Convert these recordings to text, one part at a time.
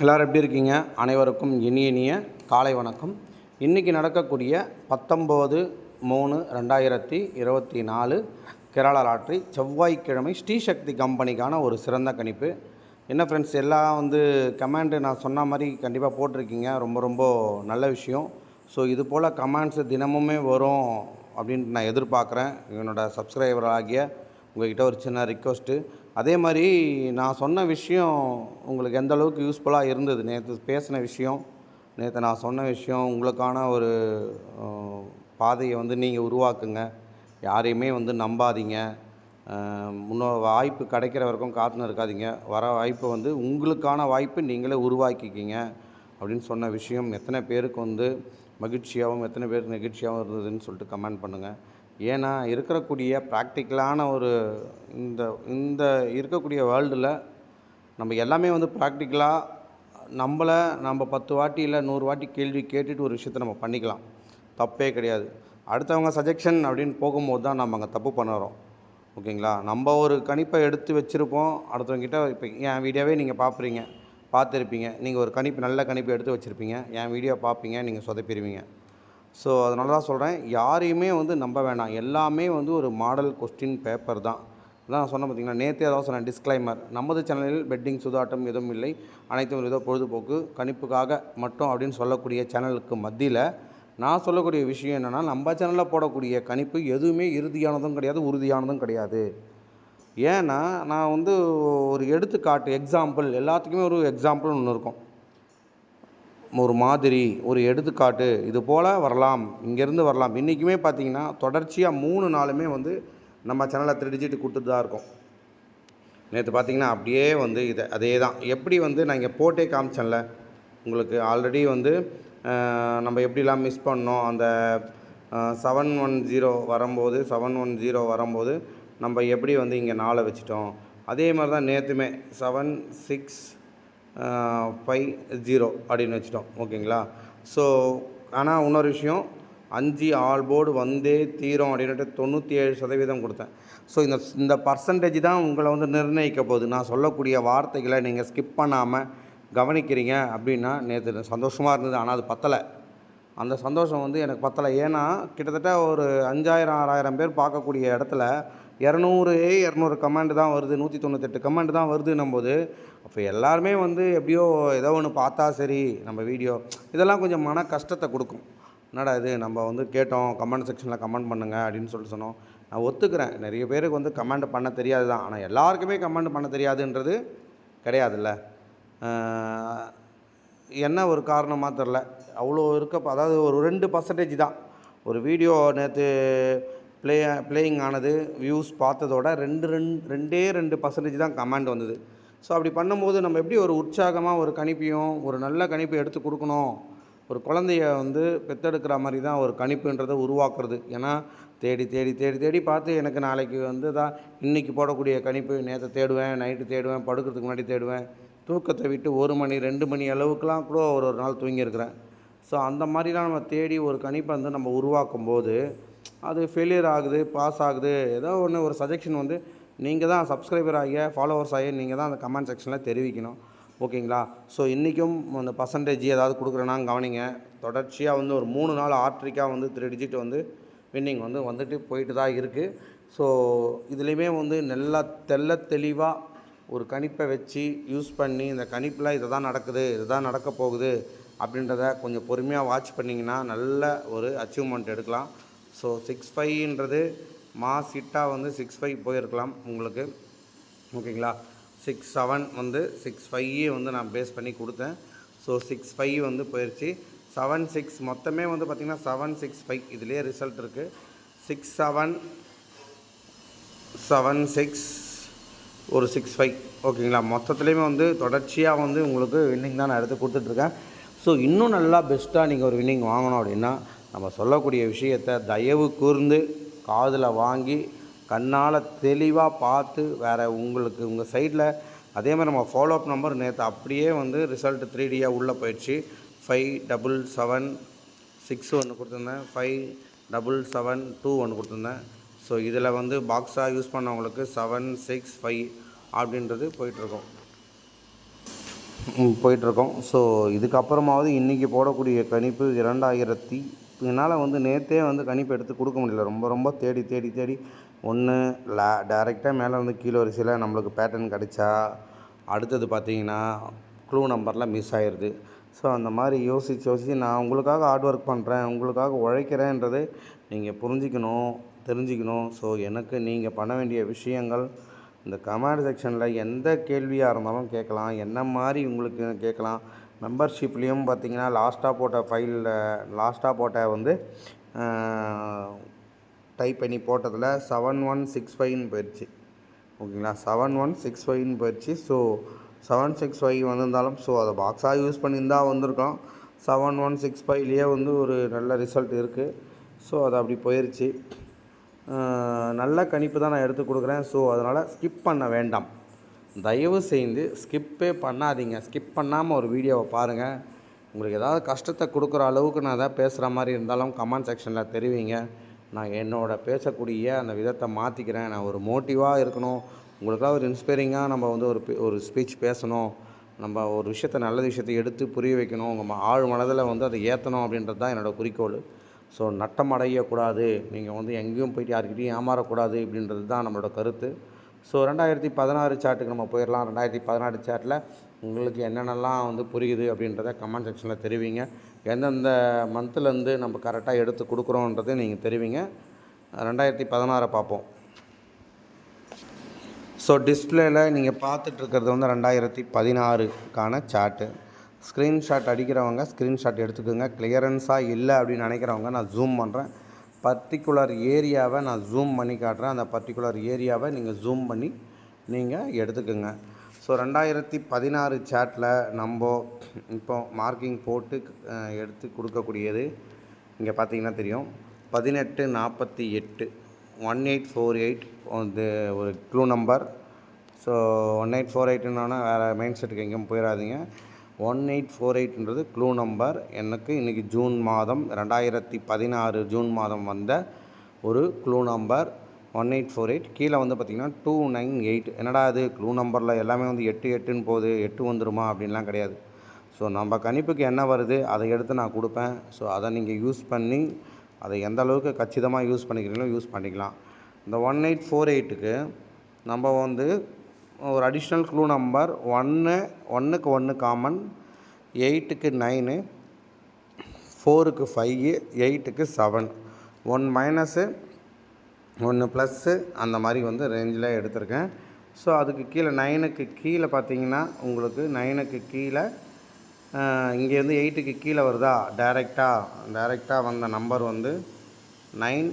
எல்லோரும் எப்படி இருக்கீங்க? அனைவருக்கும் இனிய இனிய காலை வணக்கம். இன்றைக்கி நடக்கக்கூடிய பத்தொம்போது மூணு ரெண்டாயிரத்தி இருபத்தி நாலு கேரளா லாட்ரி செவ்வாய்க்கிழமை ஸ்ரீசக்தி கம்பெனிக்கான ஒரு சிறந்த கணிப்பு. என்ன ஃப்ரெண்ட்ஸ் எல்லாம் வந்து கமெண்டு நான் சொன்ன மாதிரி கண்டிப்பாக போட்டிருக்கீங்க. ரொம்ப ரொம்ப நல்ல விஷயம். ஸோ இது போல் கமெண்ட்ஸ் தினமுமே வரும் அப்படின்ட்டு நான் எதிர்பார்க்குறேன். என்னோடய சப்ஸ்கிரைபர் ஆகிய உங்கள்கிட்ட ஒரு சின்ன ரிக்வஸ்ட்டு அதே மாதிரி நான் சொன்ன விஷயம் உங்களுக்கு எந்த அளவுக்கு யூஸ்ஃபுல்லாக இருந்தது? நேற்று பேசின விஷயம் நேற்று நான் சொன்ன விஷயம் உங்களுக்கான ஒரு பாதையை வந்து நீங்கள் உருவாக்குங்க. யாரையுமே வந்து நம்பாதீங்க. முன்னோ வாய்ப்பு கிடைக்கிற வரைக்கும் காத்துன்னு இருக்காதீங்க. வர வாய்ப்பு வந்து உங்களுக்கான வாய்ப்பு நீங்களே உருவாக்கிக்கிங்க அப்படின்னு சொன்ன விஷயம் எத்தனை பேருக்கு வந்து மகிழ்ச்சியாகவும் எத்தனை பேருக்கு நெகிழ்ச்சியாகவும் இருந்ததுன்னு சொல்லிட்டு கமெண்ட் பண்ணுங்கள் ஏன்னா இருக்கக்கூடிய ப்ராக்டிக்கலான ஒரு இந்த இந்த இருக்கக்கூடிய வேர்ல்டில் நம்ம எல்லாமே வந்து ப்ராக்டிக்கலாக நம்மளை நம்ம பத்து வாட்டி இல்லை நூறு வாட்டி கேள்வி கேட்டுட்டு ஒரு விஷயத்த நம்ம பண்ணிக்கலாம். தப்பே கிடையாது. அடுத்தவங்க சஜெக்ஷன் அப்படின்னு போகும்போது தான் நம்ம அங்கே தப்பு பண்ணுறோம். ஓகேங்களா? நம்ம ஒரு கணிப்பை எடுத்து வச்சுருப்போம். அடுத்தவங்ககிட்ட இப்போ என் வீடியோவே நீங்கள் பார்க்குறீங்க பார்த்துருப்பீங்க. நீங்கள் ஒரு கணிப்பு நல்ல கணிப்பு எடுத்து வச்சுருப்பீங்க. என் வீடியோ பார்ப்பீங்க நீங்கள் சொதப்பிடுவீங்க. ஸோ அதனால தான் சொல்கிறேன் யாரையுமே வந்து நம்ப வேணாம். எல்லாமே வந்து ஒரு மாடல் கொஸ்டின் பேப்பர் தான். அதான் நான் சொன்னேன் பார்த்தீங்கன்னா நேற்றே அதாவது சொன்னேன் டிஸ்க்ளைமர் நமது சேனலில் பெட்டிங் சுதாட்டம் எதுவும் இல்லை. அனைத்தும் ஏதோ பொழுதுபோக்கு கணிப்புக்காக மட்டும் அப்படின்னு சொல்லக்கூடிய சேனலுக்கு மத்தியில் நான் சொல்லக்கூடிய விஷயம் என்னென்னா நம்ம சேனலில் போடக்கூடிய கணிப்பு எதுவுமே இறுதியானதும் கிடையாது உறுதியானதும் கிடையாது. ஏன்னா நான் வந்து ஒரு எடுத்துக்காட்டு எக்ஸாம்பிள் எல்லாத்துக்குமே ஒரு எக்ஸாம்பிள் ஒன்று இருக்கும். ஒரு மாதிரி ஒரு எடுத்துக்காட்டு இது போல் வரலாம் இங்கேருந்து வரலாம். இன்றைக்குமே பார்த்தீங்கன்னா தொடர்ச்சியாக மூணு நாளுமே வந்து நம்ம சேனலில் த்ரீ டிஜிட் கொடுத்துட்டு தான் இருக்கோம். நேற்று பார்த்தீங்கன்னா அப்படியே வந்து இதை அதே தான் எப்படி வந்து நான் இங்கே போட்டே காமிச்சேன்ல உங்களுக்கு ஆல்ரெடி வந்து நம்ம எப்படிலாம் மிஸ் பண்ணோம் அந்த செவன் ஒன் ஜீரோ வரும்போது செவன் ஒன் ஜீரோ வரும்போது நம்ம எப்படி வந்து இங்கே நாளை வச்சுட்டோம். அதே மாதிரி தான் நேற்றுமே செவன் சிக்ஸ் ஃபைவ் ஜீரோ அப்படின்னு வச்சுட்டோம். ஓகேங்களா? ஸோ ஆனால் இன்னொரு விஷயம் அஞ்சு ஆல் போர்டு வந்தே தீரும் அப்படின்ட்டு தொண்ணூற்றி ஏழு சதவீதம் கொடுத்தேன். ஸோ இந்த இந்த பர்சன்டேஜ் தான் உங்களை வந்து நிர்ணயிக்க போகுது. நான் சொல்லக்கூடிய வார்த்தைகளை நீங்கள் ஸ்கிப் பண்ணாமல் கவனிக்கிறீங்க அப்படின்னா நேற்று சந்தோஷமாக இருந்தது ஆனால் அது பத்தலை. அந்த சந்தோஷம் வந்து எனக்கு பத்தலை. ஏன்னா கிட்டத்தட்ட ஒரு அஞ்சாயிரம் ஆறாயிரம் பேர் பார்க்கக்கூடிய இடத்துல இரநூறு இரநூறு கமாண்டு தான் வருது நூற்றி தொண்ணூத்தெட்டு கமெண்ட் தான் வருதுன்னும் போது அப்போ எல்லாருமே வந்து எப்படியோ ஏதோ ஒன்று பார்த்தா சரி நம்ம வீடியோ இதெல்லாம் கொஞ்சம் மன கஷ்டத்தை கொடுக்கும். என்னடா இது நம்ம வந்து கேட்டோம் கமெண்ட் செக்ஷனில் கமெண்ட் பண்ணுங்க அப்படின்னு சொல்லிட்டு சொன்னோம். நான் ஒத்துக்கிறேன். நிறைய பேருக்கு வந்து கமெண்ட் பண்ண தெரியாது தான். ஆனால் எல்லாருக்குமே கமெண்ட் பண்ண தெரியாதுன்றது கிடையாதுல்ல. என்ன ஒரு காரணமாக தெரில அவ்வளோ இருக்க அதாவது ஒரு ரெண்டு பர்சன்டேஜ் தான். ஒரு வீடியோ நேற்று ப்ளே ப்ளேயிங் ஆனது வியூஸ் பார்த்ததோட ரெண்டு ரெண்டு ரெண்டே ரெண்டு பர்சன்டேஜ் தான் கமெண்ட் வந்தது. ஸோ அப்படி பண்ணும்போது நம்ம எப்படி ஒரு உற்சாகமாக ஒரு கணிப்பையும் ஒரு நல்ல கணிப்பை எடுத்து கொடுக்கணும்? ஒரு குழந்தைய வந்து பெத்தெடுக்கிற மாதிரி தான் ஒரு கணிப்புன்றதை உருவாக்குறது. ஏன்னா தேடி தேடி தேடி தேடி பார்த்து எனக்கு நாளைக்கு வந்து தான் இன்றைக்கி போடக்கூடிய கணிப்பு நேற்று தேடுவேன் நைட்டு தேடுவேன் படுக்கிறதுக்கு முன்னாடி தேடுவேன். தூக்கத்தை விட்டு ஒரு மணி ரெண்டு மணி அளவுக்குலாம் கூட ஒரு ஒரு நாள் தூங்கியிருக்கிறேன். ஸோ அந்த மாதிரிலாம் நம்ம தேடி ஒரு கணிப்பை வந்து நம்ம உருவாக்கும் போது அது ஃபெயிலியர் ஆகுது பாஸ் ஆகுது. ஏதோ ஒன்று ஒரு சஜெக்ஷன் வந்து நீங்கள் தான் சப்ஸ்கிரைபர் ஆகிய ஃபாலோவர்ஸ் ஆகிய நீங்கள் தான் அந்த கமெண்ட் செக்ஷனில் தெரிவிக்கணும். ஓகேங்களா? ஸோ இன்றைக்கும் அந்த பர்சன்டேஜ் ஏதாவது கொடுக்குறேன்னா கவனிங்க. தொடர்ச்சியாக வந்து ஒரு மூணு நாள் ஆர்ட்ரிக்காக வந்து த்ரீ டிஜிட் வந்து வின்னிங் வந்து வந்துட்டு போயிட்டு தான் இருக்குது ஸோ இதுலேயுமே வந்து நல்லா தெள்ள தெளிவாக ஒரு கணிப்பை வச்சு யூஸ் பண்ணி இந்த கணிப்பில் இதை தான் நடக்குது இதுதான் நடக்க போகுது அப்படின்றத கொஞ்சம் பொறுமையாக வாட்ச் பண்ணிங்கன்னா நல்ல ஒரு அச்சீவ்மெண்ட் எடுக்கலாம். ஸோ சிக்ஸ் ஃபைவ்ன்றது மாஸ் ஹிட்டாக வந்து சிக்ஸ் ஃபைவ் போயிருக்கலாம் உங்களுக்கு. ஓகேங்களா? சிக்ஸ் செவன் வந்து சிக்ஸ் ஃபைவே வந்து நான் பேஸ் பண்ணி கொடுத்தேன். ஸோ சிக்ஸ் ஃபைவ் வந்து போயிடுச்சு செவன் சிக்ஸ் மொத்தமே வந்து பார்த்திங்கன்னா செவன் சிக்ஸ் ஃபைவ் இதுலேயே ரிசல்ட் இருக்குது சிக்ஸ் செவன் செவன் சிக்ஸ் ஒரு சிக்ஸ் ஃபைவ் ஓகேங்களா? மொத்தத்துலேயுமே வந்து தொடர்ச்சியாக வந்து உங்களுக்கு வின்னிங் தான் நான் எடுத்து கொடுத்துட்ருக்கேன் ஸோ இன்னும் நல்லா பெஸ்ட்டாக நீங்கள் ஒரு வின்னிங் வாங்கணும் அப்படின்னா நம்ம சொல்லக்கூடிய விஷயத்தை தயவு கூர்ந்து காதில் வாங்கி கண்ணால் தெளிவாக பார்த்து வேறு உங்களுக்கு உங்கள் சைடில் அதே மாதிரி நம்ம ஃபாலோ அப் நம்பர் நேற்று அப்படியே வந்து ரிசல்ட் த்ரீ டியாக உள்ளே போயிடுச்சு. ஃபைவ் டபுள் செவன் சிக்ஸ் ஒன்று கொடுத்துருந்தேன். ஃபைவ் டபுள் செவன் டூ ஒன்று கொடுத்துருந்தேன். ஸோ இதில் வந்து பாக்ஸாக யூஸ் பண்ணவங்களுக்கு செவன் சிக்ஸ் ஃபைவ் அப்படின்றது போயிட்டுருக்கோம். போயிட்டுருக்கோம். ஸோ இதுக்கப்புறமாவது இன்றைக்கி போடக்கூடிய கணிப்பு இரண்டாயிரத்தி என்னால் வந்து நேற்றே வந்து கணிப்பு எடுத்து கொடுக்க முடியல. ரொம்ப ரொம்ப தேடி தேடி தேடி. ஒன்று லே டேரெக்டாக மேலே வந்து கீழே வரிசையில் நம்மளுக்கு பேட்டர்ன் கிடச்சா அடுத்தது பார்த்தீங்கன்னா க்ளூ நம்பரில் மிஸ் ஆயிடுது ஸோ அந்த மாதிரி யோசித்து யோசித்து நான் உங்களுக்காக ஹார்ட் ஒர்க் பண்ணுறேன் உங்களுக்காக உழைக்கிறேன்றது நீங்கள் புரிஞ்சிக்கணும் தெரிஞ்சுக்கணும். ஸோ எனக்கு நீங்கள் பண்ண வேண்டிய விஷயங்கள் இந்த கமெண்ட் செக்ஷனில் எந்த கேள்வியாக இருந்தாலும் கேட்கலாம். என்ன மாதிரி உங்களுக்கு கேட்கலாம் மெம்பர்ஷிப்லேயும் பார்த்தீங்கன்னா லாஸ்ட்டாக போட்ட ஃபைலில் லாஸ்ட்டாக போட்ட வந்து டைப் பண்ணி போட்டதில் செவன் ஒன் சிக்ஸ் ஃபைவ்னு போயிடுச்சு ஓகேங்களா? செவன் ஒன் சிக்ஸ் ஃபைவ்னு போயிடுச்சு ஸோ செவன் சிக்ஸ் ஃபைவ் வந்திருந்தாலும் ஸோ அதை பாக்ஸாக யூஸ் பண்ணியிருந்தா வந்திருக்கோம் செவன் ஒன் சிக்ஸ் ஃபைவ்லேயே வந்து ஒரு நல்ல ரிசல்ட் இருக்குது ஸோ அது அப்படி போயிடுச்சு நல்ல கணிப்பு தான் நான் எடுத்து கொடுக்குறேன். ஸோ அதனால் ஸ்கிப் பண்ண வேண்டாம். தயவு செய்து ஸ்கிப்பே பண்ணாதீங்க. ஸ்கிப் பண்ணாமல் ஒரு வீடியோவை பாருங்கள் உங்களுக்கு ஏதாவது கஷ்டத்தை கொடுக்குற அளவுக்கு நான் எதாவது பேசுகிற மாதிரி இருந்தாலும் கமெண்ட் செக்ஷனில் தெரிவிங்க. நான் என்னோட பேசக்கூடிய அந்த விதத்தை மாற்றிக்கிறேன் நான் ஒரு மோட்டிவாக இருக்கணும். உங்களுக்காக ஒரு இன்ஸ்பைரிங்காக நம்ம வந்து ஒரு ஒரு ஸ்பீச் பேசணும். நம்ம ஒரு விஷயத்த நல்ல விஷயத்தை எடுத்து புரிய வைக்கணும். உங்கள் ஆழ் மனதில் வந்து அதை ஏற்றணும் அப்படின்றது தான் என்னோடய குறிக்கோள். ஸோ நட்டம் அடையக்கூடாது நீங்கள் வந்து எங்கேயும் போயிட்டு யாருக்கிட்டையும் ஏமாறக்கூடாது அப்படின்றது தான் நம்மளோட கருத்து. ஸோ ரெண்டாயிரத்தி பதினாறு சார்ட்டுக்கு நம்ம போயிடலாம். ரெண்டாயிரத்தி பதினாறு சார்ட்டில் உங்களுக்கு என்னென்னலாம் வந்து புரியுது அப்படின்றத கமெண்ட் செக்ஷனில் தெரிவிங்க. எந்தெந்த மந்த்லேருந்து நம்ம கரெக்டாக எடுத்து கொடுக்குறோன்றதை நீங்கள் தெரிவிங்க. ரெண்டாயிரத்தி பதினாறை பார்ப்போம். ஸோ டிஸ்பிளேயில் நீங்கள் பார்த்துட்ருக்கிறது வந்து ரெண்டாயிரத்தி பதினாறுக்கான சார்ட்டு ஸ்க்ரீன்ஷாட் அடிக்கிறவங்க ஸ்க்ரீன்ஷாட் எடுத்துக்கோங்க. கிளியரன்ஸாக இல்லை அப்படின்னு நினைக்கிறவங்க நான் ஜூம் பண்ணுறேன் பர்டிகுலர் ஏரியாவை நான் ஜூம் பண்ணி காட்டுறேன். அந்த பர்டிகுலர் ஏரியாவை நீங்கள் ஜூம் பண்ணி நீங்கள் எடுத்துக்கோங்க. ஸோ ரெண்டாயிரத்தி பதினாறு சாட்டில் நம்ம இப்போ மார்க்கிங் போட்டு எடுத்து கொடுக்கக்கூடியது இங்கே பார்த்தீங்கன்னா தெரியும். பதினெட்டு நாற்பத்தி எட்டு. ஒன் எயிட் ஃபோர் எயிட் வந்து ஒரு clue number so one eight four எயிட்டுன்னா வேறு மைண்ட் செட்டுக்கு எங்கேயும் போயிடாதீங்க ஒன் எயிட் ஃபோர் எயிட்ன்றது க்ளூ நம்பர் எனக்கு இன்றைக்கி ஜூன் மாதம் ரெண்டாயிரத்தி பதினாறு ஜூன் மாதம் வந்த ஒரு clue number one eight four eight. கீழே வந்து பார்த்திங்கன்னா டூ நைன் எயிட். என்னடா அது க்ளூ நம்பரில் எல்லாமே வந்து எட்டு எட்டுன்னு போகுது எட்டு வந்துருமா அப்படின்லாம் கிடையாது. ஸோ நம்ம கணிப்புக்கு என்ன வருது? அதை எடுத்து நான் கொடுப்பேன். ஸோ அதை நீங்கள் யூஸ் பண்ணி அதை எந்த அளவுக்கு கச்சிதமாக யூஸ் பண்ணிக்கிறீங்களோ யூஸ் பண்ணிக்கலாம். இந்த ஒன் எயிட் ஃபோர் எயிட்டுக்கு நம்ம வந்து ஒரு அடிஷ்னல் க்ளூ நம்பர் ஒன்று ஒன்றுக்கு ஒன்று காமன் எயிட்டுக்கு நைனு ஃபோருக்கு ஃபைவ் எயிட்டுக்கு செவன் ஒன் மைனஸு ஒன்று ப்ளஸ்ஸு அந்த மாதிரி வந்து ரேஞ்சில் எடுத்திருக்கேன். ஸோ அதுக்கு கீழே நைனுக்கு கீழே பார்த்தீங்கன்னா உங்களுக்கு நைனுக்கு கீழே இங்கேருந்து எயிட்டுக்கு கீழே வருதா? டைரெக்டாக டைரெக்டாக வந்த நம்பர் வந்து நைன்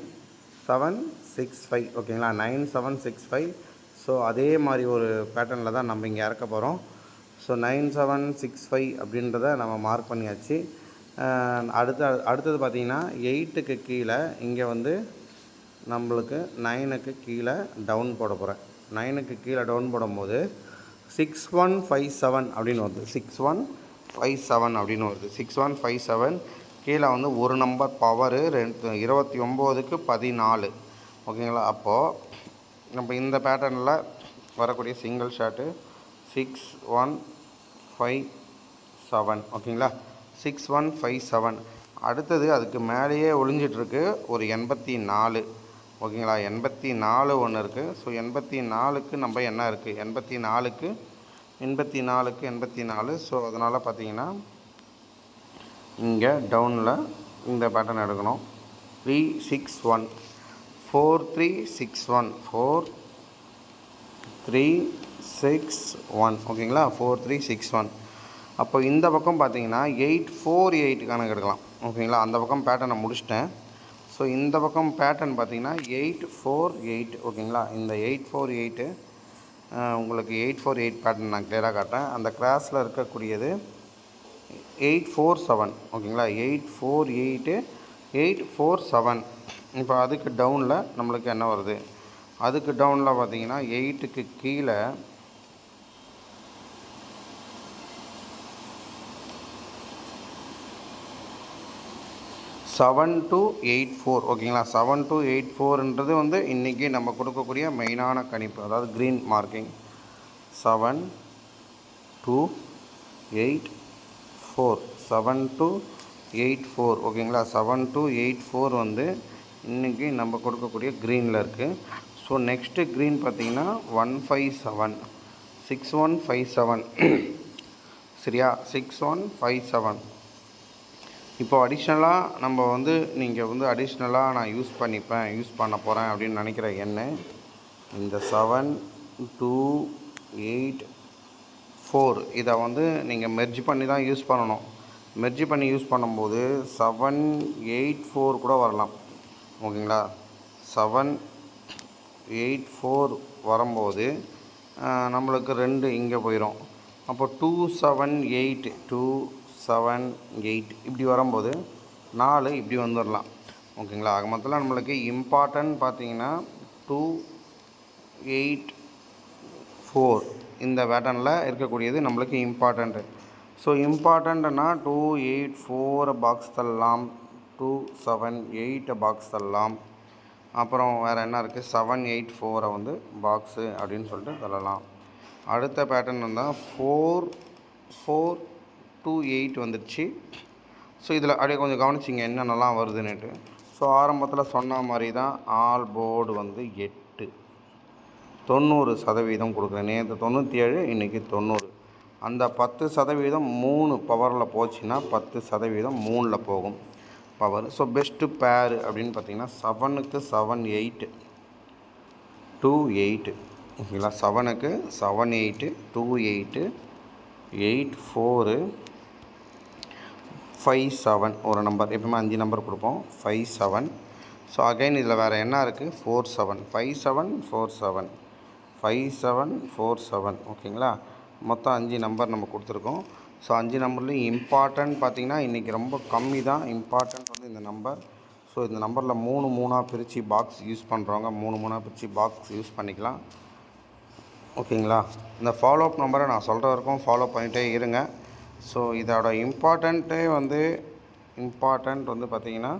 செவன் சிக்ஸ் ஃபைவ் ஓகேங்களா nine seven six five so அதே மாதிரி ஒரு பேட்டர்னில் தான் நம்ம இங்கே இறக்க போகிறோம் so nine seven six five அப்படின்றத நம்ம மார்க் பண்ணியாச்சு. அடுத்த அடுத்தது பார்த்திங்கன்னா எயிட்டுக்கு கீழே இங்கே வந்து நம்மளுக்கு நைனுக்கு கீழே டவுன் போட போகிறேன் நைனுக்கு கீழே டவுன் போடும்போது சிக்ஸ் ஒன் ஃபைவ் செவன் அப்படின்னு வருது. சிக்ஸ் ஒன் ஃபைவ் செவன் அப்படின்னு வருது. சிக்ஸ் ஒன் ஃபைவ் செவன் கீழே வந்து ஒரு நம்பர் பவரு ரெண்டு இருபத்தி ஒம்போதுக்கு பதினாலு. ஓகேங்களா? அப்போது நம்ம இந்த பேட்டர்னில் வரக்கூடிய single shot six one five seven ஓகேங்களா? சிக்ஸ் ஒன் ஃபைவ் செவன் அடுத்தது அதுக்கு மேலேயே ஒளிஞ்சிட்ருக்கு ஒரு எண்பத்தி நாலு. ஓகேங்களா? எண்பத்தி நாலு ஒன்று இருக்குது ஸோ எண்பத்தி நாலுக்கு நம்ம என்ன இருக்குது எண்பத்தி நாலுக்கு எண்பத்தி நாலுக்கு எண்பத்தி நாலு. ஸோ அதனால் பார்த்தீங்கன்னா இங்கே டவுனில் இந்த பேட்டர்ன் எடுக்கணும். Three six one four three six one four three six one ஓகேங்களா ஃபோர் த்ரீ சிக்ஸ் ஒன் அப்போ இந்த பக்கம் பார்த்தீங்கன்னா எயிட் ஃபோர் எயிட் கணக்கு எடுக்கலாம் ஓகேங்களா அந்த பக்கம் பேட்டர்னை முடிச்சிட்டேன். ஸோ இந்த பக்கம் பேட்டர்ன் பார்த்தீங்கன்னா எயிட் ஃபோர் எயிட் ஓகேங்களா இந்த எயிட் ஃபோர் எயிட்டு உங்களுக்கு எயிட் ஃபோர் எயிட் பேட்டர்ன் நான் கிளியராக காட்டுறேன். அந்த கிராஸில் இருக்கக்கூடியது எயிட் ஃபோர் செவன் ஓகேங்களா eight four eight eight four seven இப்போ அதுக்கு டவுனில் நம்மளுக்கு என்ன வருது? அதுக்கு டவுனில் பார்த்தீங்கன்னா எயிட்டுக்கு கீழே செவன் டூ எயிட் ஃபோர் ஓகேங்களா? செவன் டூ எயிட் ஃபோர்ன்றது வந்து இன்றைக்கி நம்ம கொடுக்கக்கூடிய மெயினான கணிப்பு அதாவது green marking seven two eight four seven two eight four ஓகேங்களா? செவன் டூ எயிட் ஃபோர் வந்து இன்றைக்கி நம்ம கொடுக்கக்கூடிய க்ரீனில் இருக்குது ஸோ நெக்ஸ்ட்டு க்ரீன் பார்த்தீங்கன்னா one five seven six one five seven சரியா? சிக்ஸ் ஒன் ஃபைவ் செவன் இப்போ அடிஷ்னலாக நம்ம வந்து நீங்கள் வந்து அடிஷ்னலாக நான் யூஸ் பண்ணிப்பேன் யூஸ் பண்ண போகிறேன் அப்படின்னு நினைக்கிற எண்ணெய் இந்த செவன் டூ எயிட் ஃபோர் இதை வந்து நீங்கள் மெர்ஜ் பண்ணி தான் யூஸ் பண்ணணும். மெர்ஜி பண்ணி யூஸ் பண்ணும்போது செவன் எயிட் ஃபோர் கூட வரலாம். ஓகேங்களா? செவன் எயிட் ஃபோர் வரும்போது நம்மளுக்கு ரெண்டு இங்கே போயிடும் அப்போ two seven eight two seven eight இப்படி வரும்போது நாலு இப்படி வந்துடலாம் ஓகேங்களா? ஆக மொத்தத்தில் நம்மளுக்கு இம்பார்ட்டன்ட் பார்த்தீங்கன்னா டூ எயிட் ஃபோர் இந்த பேட்டர்னில் இருக்கக்கூடியது நம்மளுக்கு இம்பார்ட்டண்ட்டு ஸோ இம்பார்ட்டண்ட்டுன்னா டூ எயிட் ஃபோர் பாக்ஸ் தள்ளலாம் டூ செவன் எயிட் பாக்ஸ் தள்ளலாம் அப்புறம் வேறு என்ன இருக்குது செவன் எயிட் ஃபோரை வந்து பாக்ஸு அப்படின்னு சொல்லிட்டு தள்ளலாம் அடுத்த பேட்டர்ன் வந்தால் ஃபோர் ஃபோர் டூ எயிட் வந்துடுச்சு ஸோ இதில் அப்படியே கொஞ்சம் கவனிச்சிங்க என்னென்னலாம் வருதுன்னுட்டு. ஸோ ஆரம்பத்தில் சொன்ன மாதிரி தான் ஆல் போர்டு வந்து எட்டு. தொண்ணூறு சதவீதம் கொடுக்குறேன் நேற்று தொண்ணூற்றி ஏழு இன்றைக்கி தொண்ணூறு. அந்த பத்து சதவீதம் மூணு பவரில் போச்சுன்னா பத்து சதவீதம் மூணில் போகும். பவர் ஸோ பெஸ்ட்டு பேர் அப்படின்னு பார்த்தீங்கன்னா செவனுக்கு செவன் எயிட்டு டூ எயிட்டு ஓகேங்களா செவனுக்கு seven eight two eight eight four five seven ஒரு நம்பர் எப்பவுமே அஞ்சு நம்பர் கொடுப்போம். ஃபைவ் செவன் ஸோ அகைன் இதில் வேறு என்ன இருக்குது four seven five seven four seven five seven four seven ஓகேங்களா மொத்தம் அஞ்சு நம்பர் நம்ம கொடுத்துருக்கோம். ஸோ அஞ்சு நம்பர்லேயும் இம்பார்ட்டன்ட் பார்த்தீங்கன்னா இன்றைக்கி ரொம்ப கம்மி தான் இம்பார்ட்டன்ட் வந்து இந்த நம்பர் ஸோ இந்த நம்பரில் மூணு மூணாக பிரித்து பாக்ஸ் யூஸ் பண்ணுறவங்க மூணு மூணாக பிரித்து பாக்ஸ் யூஸ் பண்ணிக்கலாம். ஓகேங்களா இந்த ஃபாலோ அப் நம்பரை நான் சொல்கிற வரைக்கும் ஃபாலோ பண்ணிகிட்டே இருங்க. ஸோ இதோட இம்பார்ட்டண்ட்டே வந்து இம்பார்ட்டண்ட் வந்து பார்த்திங்கன்னா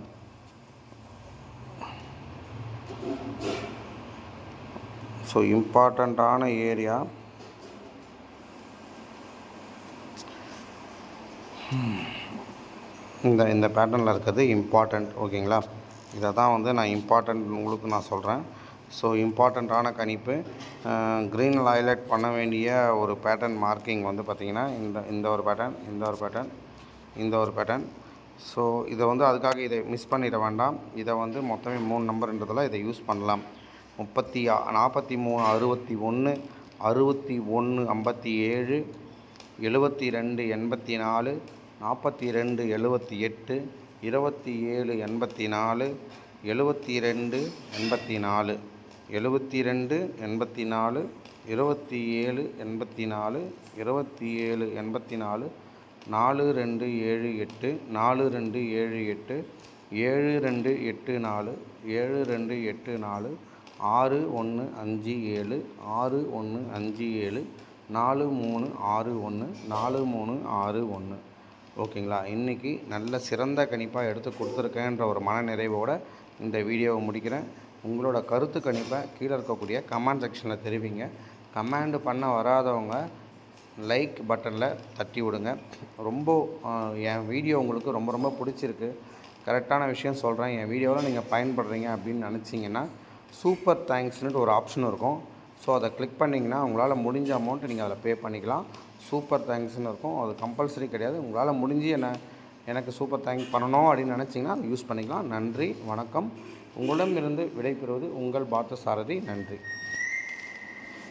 ஸோ இம்பார்ட்டண்ட்டான ஏரியா இந்த இந்த பேட்டர்னில் இருக்கிறது இம்பார்ட்டண்ட் ஓகேங்களா இதை தான் வந்து நான் இம்பார்ட்டண்ட் உங்களுக்கு நான் சொல்கிறேன் ஸோ இம்பார்ட்டண்ட்டான கணிப்பு க்ரீனில் ஹைலைட் பண்ண வேண்டிய ஒரு பேட்டர்ன் மார்க்கிங் வந்து பார்த்திங்கன்னா இந்த இந்த ஒரு பேட்டர்ன் இந்த ஒரு பேட்டர்ன் இந்த ஒரு பேட்டர்ன் ஸோ இதை வந்து அதுக்காக இதை மிஸ் பண்ணிட வேண்டாம். இதை வந்து மொத்தமே மூணு நம்பர்ன்றதில் இதை யூஸ் பண்ணலாம். முப்பத்தி ஆ- நாற்பத்தி மூணு அறுபத்தி ஒன்று அறுபத்தி ஒன்று ஐம்பத்தி ஏழு எழுபத்தி ரெண்டு எண்பத்தி நாலு நாற்பத்தி ரெண்டு எழுபத்தி எட்டு இருபத்தி ஏழு எண்பத்தி நாலு எழுபத்தி ரெண்டு எண்பத்தி நாலு எழுபத்தி ரெண்டு எண்பத்தி நாலு இருபத்தி ஏழு எண்பத்தி நாலு இருபத்தி ஏழு எண்பத்தி நாலு நாலு ரெண்டு ஏழு எட்டு நாலு ரெண்டு ஏழு எட்டு ஏழு ரெண்டு எட்டு நாலு ஏழு ரெண்டு எட்டு நாலு ஆறு ஒன்று அஞ்சு ஏழு ஆறு ஒன்று அஞ்சு ஏழு நாலு மூணு ஆறு ஒன்று நாலு மூணு ஆறு ஒன்று. ஓகேங்களா? இன்றைக்கி நல்ல சிறந்த கணிப்பாக எடுத்து கொடுத்துருக்கேன்ற ஒரு மன நிறைவோடு இந்த வீடியோவை முடிக்கிறேன். உங்களோட கருத்து கணிப்பை கீழே இருக்கக்கூடிய கமெண்ட் செக்ஷனில் தெரிவிங்க. கமெண்ட் பண்ண வராதவங்க லைக் பட்டனில் தட்டி விடுங்க. ரொம்ப என் வீடியோ உங்களுக்கு ரொம்ப ரொம்ப பிடிச்சிருக்கு. கரெக்டான விஷயம் சொல்கிறேன் என் வீடியோவில் நீங்கள் பயன்படுறீங்க அப்படின்னு நினச்சிங்கன்னா சூப்பர் தேங்க்ஸ்னுட்டு ஒரு ஆப்ஷன் இருக்கும். ஸோ அதை கிளிக் பண்ணிங்கன்னா உங்களால் முடிஞ்ச அமௌண்ட் நீங்கள் அதில் பே பண்ணிக்கலாம். சூப்பர் தேங்க்ஸ்னு இருக்கும். அது கம்பல்சரி கிடையாது. உங்களால் முடிஞ்சு என்ன எனக்கு சூப்பர் தேங்க் பண்ணணும் அப்படின்னு நினச்சிங்கன்னா அதை யூஸ் பண்ணிக்கலாம். நன்றி வணக்கம். உங்களிடமிருந்து விடைபெறுவது உங்கள் பார்த்த சாரதி. நன்றி.